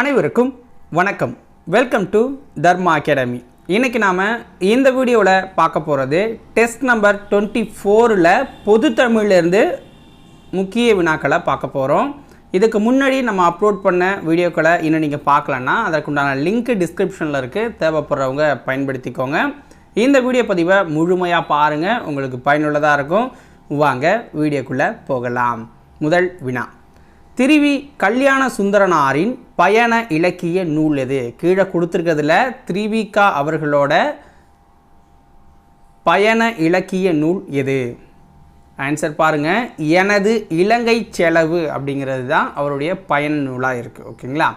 அனைவருக்கும் வணக்கம். Welcome to Dharma academy இன்றைக்கி நாம் இந்த வீடியோவில் பார்க்க போகிறது டெஸ்ட் நம்பர் டுவெண்ட்டி ஃபோரில் பொது தமிழ்லேருந்து முக்கிய வினாக்களை பார்க்க போகிறோம் இதுக்கு முன்னாடி நம்ம அப்லோட் பண்ண வீடியோக்களை இன்னும் நீங்கள் பார்க்கலன்னா அதற்குண்டான லிங்க் டிஸ்கிரிப்ஷனில் இருக்குது தேவைப்படுறவங்க பயன்படுத்திக்கோங்க. இந்த வீடியோ பதிவை முழுமையாக பாருங்கள் உங்களுக்கு பயனுள்ளதாக இருக்கும். வாங்க வீடியோக்குள்ளே போகலாம். முதல் வினா. திருவி கல்யாண சுந்தரனாரின் பயண இலக்கிய நூல் எது? கீழே கொடுத்துருக்கிறதுல திருவிகா அவர்களோட பயண இலக்கிய நூல் எது? ஆன்சர் பாருங்கள் எனது இலங்கை செலவு அப்படிங்கிறது தான் அவருடைய பயண நூலாக இருக்குது ஓகேங்களா?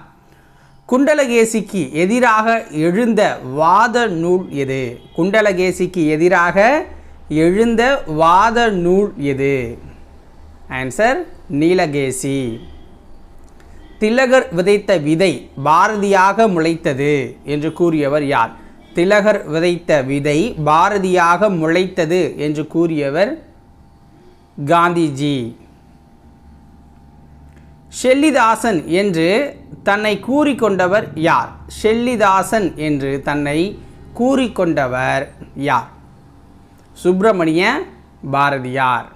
குண்டலகேசிக்கு எதிராக எழுந்த வாத நூல் எது? குண்டலகேசிக்கு எதிராக எழுந்த வாத நூல் எது? ஆன்சர் நீலகேசி திலகர் விதைத்த விதை பாரதியாக முளைத்தது என்று கூறியவர் யார்? திலகர் விதைத்த விதை பாரதியாக முளைத்தது என்று கூறியவர் காந்திஜி. ஷெல்லிதாசன் என்று தன்னை கூறிக்கொண்டவர் யார்? ஷெல்லிதாசன் என்று தன்னை கூறிக்கொண்டவர் யார்? சுப்பிரமணிய பாரதியார்.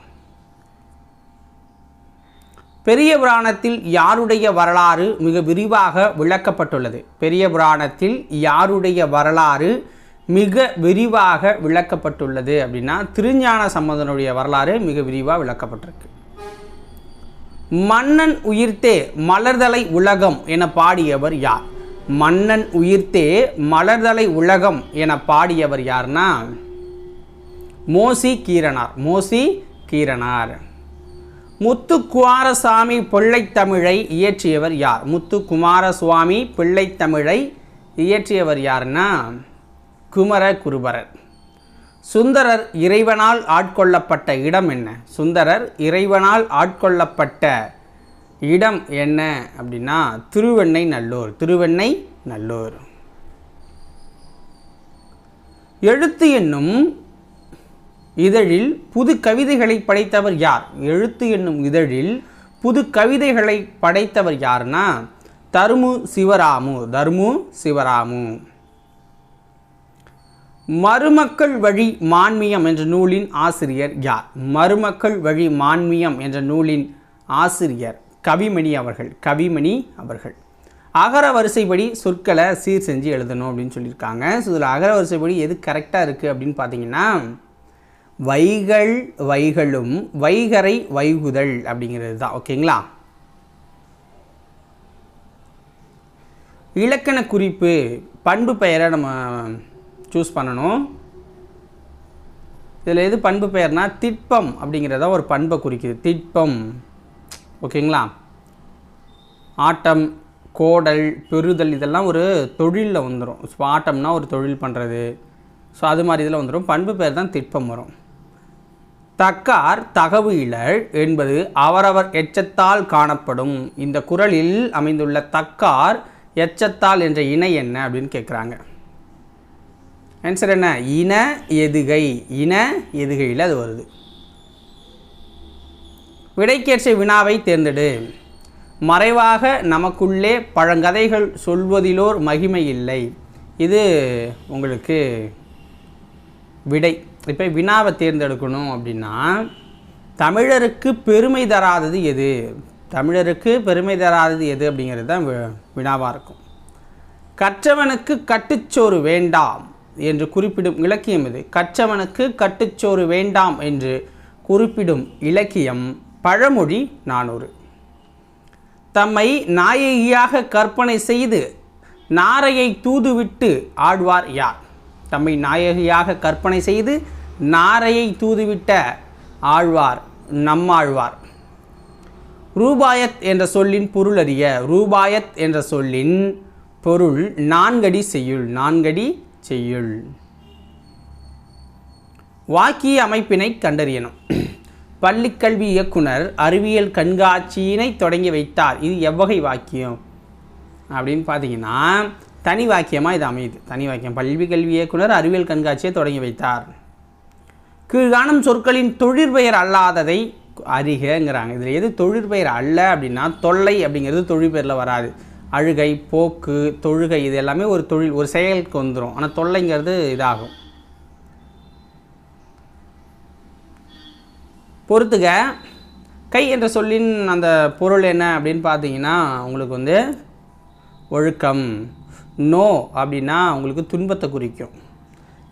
பெரிய புராணத்தில் யாருடைய வரலாறு மிக விரிவாக விளக்கப்பட்டுள்ளது? பெரிய புராணத்தில் யாருடைய வரலாறு மிக விரிவாக விளக்கப்பட்டுள்ளது அப்படின்னா திருஞான சம்பந்தனுடைய வரலாறு மிக விரிவாக விளக்கப்பட்டிருக்கு. மன்னன் உயிர்த்தே மலர்தலை உலகம் என பாடியவர் யார்? மன்னன் உயிர்த்தே மலர்தலை உலகம் என பாடியவர் யார்னா? மோசி கீரனார். மோசி கீரனார். முத்து குமாரசாமி பிள்ளைத்தமிழை இயற்றியவர் யார்? முத்து குமாரசுவாமி பிள்ளைத்தமிழை இயற்றியவர் யாருன்னா? குமர குருபரர் சுந்தரர் இறைவனால் ஆட்கொள்ளப்பட்ட இடம் என்ன? சுந்தரர் இறைவனால் ஆட்கொள்ளப்பட்ட இடம் என்ன அப்படின்னா திருவெண்ணை நல்லூர் திருவெண்ணை நல்லூர். எழுத்து என்னும் இதழில் புது கவிதைகளை படைத்தவர் யார்? எழுத்து என்னும் இதழில் புது கவிதைகளை படைத்தவர் யார்னா தருமு சிவராமு தர்மு சிவராமு. மருமக்கள் வழி மான்மியம் என்ற நூலின் ஆசிரியர் யார்? மருமக்கள் வழி மான்மியம் என்ற நூலின் ஆசிரியர் கவிமணி அவர்கள் கவிமணி அவர்கள். அகர வரிசைப்படி சொற்களை சீர் செஞ்சு எழுதணும் அப்படின்னு சொல்லியிருக்காங்க. ஸோ இதில் அகர வரிசைப்படி எது கரெக்டாக இருக்குது அப்படின்னு பார்த்தீங்கன்னா வைகள் வைகளும் வைகரை வைகுதல் அப்படிங்கிறது தான் ஓகேங்களா? இலக்கண குறிப்பு பண்பு பெயரை நம்ம சூஸ் பண்ணணும். இதில் எது பண்பு பெயர்னா திட்பம் அப்படிங்கிறத ஒரு பண்பை குறிக்குது. திட்பம். ஓகேங்களா? ஆட்டம் கோடல் பெறுதல் இதெல்லாம் ஒரு தொழிலில் வந்துடும் ஸோ ஆட்டம்னா ஒரு தொழில் பண்ணுறது ஸோ அது மாதிரி இதில் வந்துடும் பண்பு பெயர் தான் திட்பம் வரும். தக்கார் தகவு இழல் என்பது அவரவர் எச்சத்தால் காணப்படும். இந்த குரலில் அமைந்துள்ள தக்கார் எச்சத்தால் என்ற இணை என்ன அப்படின்னு கேட்குறாங்க ஆன்சர் என்ன? இன எதுகை. இன எதுகையில் அது வருது. விடைக்கேற்ற வினாவை தேர்ந்தெடு. மறைவாக நமக்குள்ளே பழங்கதைகள் சொல்வதிலோர் மகிமை இல்லை. இது உங்களுக்கு விடை. இப்போ வினாவை தேர்ந்தெடுக்கணும் அப்படின்னா தமிழருக்கு பெருமை தராதது எது? தமிழருக்கு பெருமை தராதது எது அப்படிங்கிறது தான் வினாவாக இருக்கும். கற்றவனுக்கு கட்டுச்சோறு வேண்டாம் என்று குறிப்பிடும் இலக்கியம் இது கற்றவனுக்கு கட்டுச்சோறு வேண்டாம் என்று குறிப்பிடும் இலக்கியம் பழமொழி நானூறு. தம்மை நாயகியாக கற்பனை செய்து நாரையை தூதுவிட்டு ஆழ்வார் யார்? தம்மை நாயகியாக கற்பனை செய்து நாரையை தூதுவிட்ட ஆழ்வார் நம்மாழ்வார். ரூபாயத் என்ற சொல்லின் பொருள் அறிய ரூபாயத் என்ற சொல்லின் பொருள் நான்கடி செய்யுள் நான்கடி செய்யுள். வாக்கிய அமைப்பினை கண்டறியணும். பள்ளிக்கல்வி இயக்குனர் அறிவியல் கண்காட்சியினை தொடங்கி வைத்தார். இது எவ்வகை வாக்கியம்? அப்படின்னு பார்த்தீங்கன்னா தனி வாக்கியமாக இது அமையுது. தனி வாக்கியம். பள்ளி கல்வி இயக்குனர் அறிவியல் கண்காட்சியை தொடங்கி வைத்தார். கீழ்காணும் சொற்களின் தொழிற்பெயர் அல்லாததை அறிகங்கிறாங்க. இதில் எது தொழிற்பெயர் அல்ல அப்படின்னா தொல்லை அப்படிங்கிறது தொழிற்பெயரில் வராது. அழுகை போக்கு தொழுகை இது எல்லாமே ஒரு தொழில் ஒரு செயலுக்கு வந்துடும் ஆனால் தொல்லைங்கிறது இதாகும். பொறுத்துக கை என்ற சொல்லின் அந்த பொருள் என்ன அப்படின்னு பார்த்தீங்கன்னா உங்களுக்கு வந்து ஒழுக்கம் நோ அப்படின்னா உங்களுக்கு துன்பத்தை குறிக்கும்.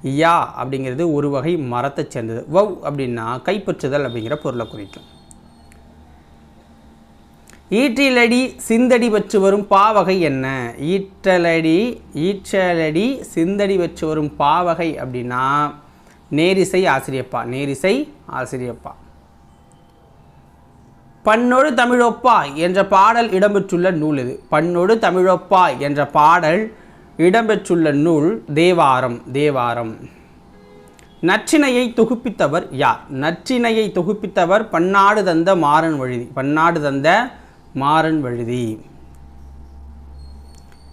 யா அப்படிங்கிறது ஒரு வகை மரத்தை சேர்ந்தது. வவ் அப்படின்னா கைப்பற்றுதல் அப்படிங்கிற பொருளை குறிக்கும். ஈற்றிலடி சிந்தடி வச்சு வரும் பாவகை என்ன? ஈற்றலடி ஈற்றலடி சிந்தடி வச்சு வரும் பாவகை அப்படின்னா நேரிசை ஆசிரியப்பா. நேரிசை ஆசிரியப்பா. பண்ணொடு தமிழொப்பா என்ற பாடல் இடம்பெற்றுள்ள நூல் இது. பண்ணொடு தமிழொப்பா என்ற பாடல் இடம்பெற்றுள்ள நூல் தேவாரம் தேவாரம். நச்சினையை தொகுப்பித்தவர் யார்? நச்சினையை தொகுப்பித்தவர் பன்னாடு தந்த மாறன் வழுதி பன்னாடு தந்த மாறன் வழுதி.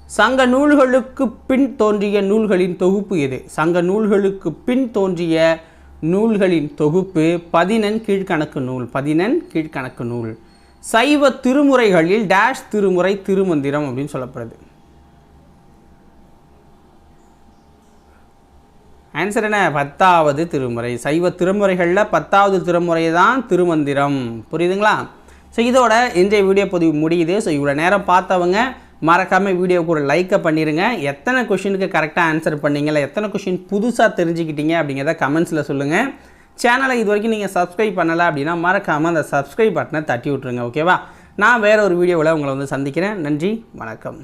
சங்க நூல்களுக்கு பின் தோன்றிய நூல்களின் தொகுப்பு எது? சங்க நூல்களுக்கு பின் தோன்றிய நூல்களின் தொகுப்பு பதினெண் கீழ்கணக்கு நூல் பதினெண் கீழ்கணக்கு நூல். சைவ திருமுறைகளில் டேஷ் திருமுறை திருமந்திரம் அப்படின்னு சொல்லப்படுது. ஆன்சர் என்ன? பத்தாவது திருமுறை. சைவ திருமுறைகளில் பத்தாவது திருமுறை தான் திருமந்திரம். புரியுதுங்களா? ஸோ இதோட இன்றைய வீடியோ பதிவு முடியுது. ஸோ இவ்வளோ நேரம் பார்த்தவங்க மறக்காமல் வீடியோக்கு ஒரு லைக்கை பண்ணிடுங்க எத்தனை கொஷினுக்கு கரெக்டாக ஆன்சர் பண்ணிங்களா எத்தனை கொஷின் புதுசாக தெரிஞ்சுக்கிட்டீங்க? அப்படிங்கிறத கமெண்ட்ஸில் சொல்லுங்கள் சேனலை இது வரைக்கும் நீங்கள் சப்ஸ்கிரைப் பண்ணலை அப்படின்னா மறக்காமல் அந்த சப்ஸ்கிரைப் பட்டனை தட்டி விட்ருங்க ஓகேவா நான் வேறு ஒரு வீடியோவில் உங்களை வந்து சந்திக்கிறேன். நன்றி. வணக்கம்.